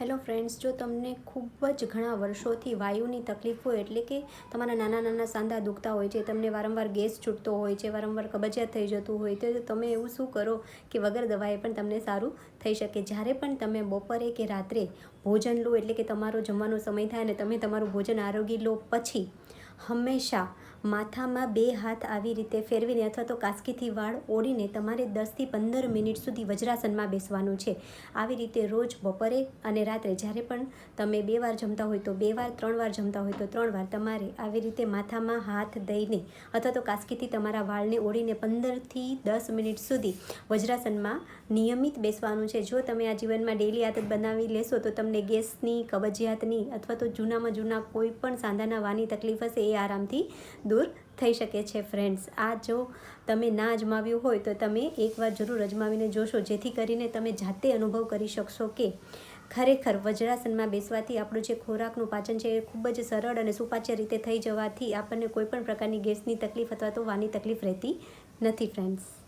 Hello friends, જો તમને ખૂબ જ ઘણા વર્ષોથી વાયુની તકલીફ હોય એટલે કે તમારા નાના નાના સાંધા દુખતા હોય છે, તમને વારંવાર ગેસ છૂટતો હોય છે, વારંવાર કબજિયાત થઈ જતું હોય તો તમે એવું શું કરો કે વગર દવાએ પણ તમને સારું થઈ શકે? જ્યારે પણ તમે બપોરે કે રાત્રે ભોજન લો, એટલે કે તમારો જમવાનો સમય થાય અને તમે તમારું ભોજન આરોગી લો, પછી હંમેશા માથામાં બે હાથ આવી રીતે ફેરવીને અથવા તો કાસ્કીથી વાળ ઓળીને તમારે દસથી પંદર મિનિટ સુધી વજ્રાસનમાં બેસવાનું છે. આવી રીતે રોજ બપોરે અને રાત્રે જ્યારે પણ તમે બે વાર જમતા હોય તો બે વાર, ત્રણ વાર જમતા હોય તો ત્રણ વાર તમારે આવી રીતે માથામાં હાથ દઈને અથવા તો કાસ્કીથી તમારા વાળને ઓળીને પંદરથી દસ મિનિટ સુધી વજ્રાસનમાં નિયમિત બેસવાનું છે. જો તમે આ જીવનમાં ડેલી આદત બનાવી લેશો તો તમને ગેસની, કબજિયાતની અથવા તો જૂનામાં જૂના કોઈ પણ સાંધાના વાની તકલીફ હશે એ આરામથી દૂર થઈ શકે છે ફ્રેન્ડ્સ આ જો તમે ના અજમાવ્યું હોય તો તમે એકવાર જરૂર અજમાવીને જોશો, જેથી કરીને તમે જાતે અનુભવ કરી શકશો કે ખરેખર વજ્રાસનમાં બેસવાથી આપણું જે ખોરાકનું પાચન છે એ ખૂબ જ સરળ અને સુપાચ્ય રીતે થઈ જવાથી આપણને કોઈપણ પ્રકારની ગેસની તકલીફ અથવા તો વાની તકલીફ રહેતી નથી ફ્રેન્ડ્સ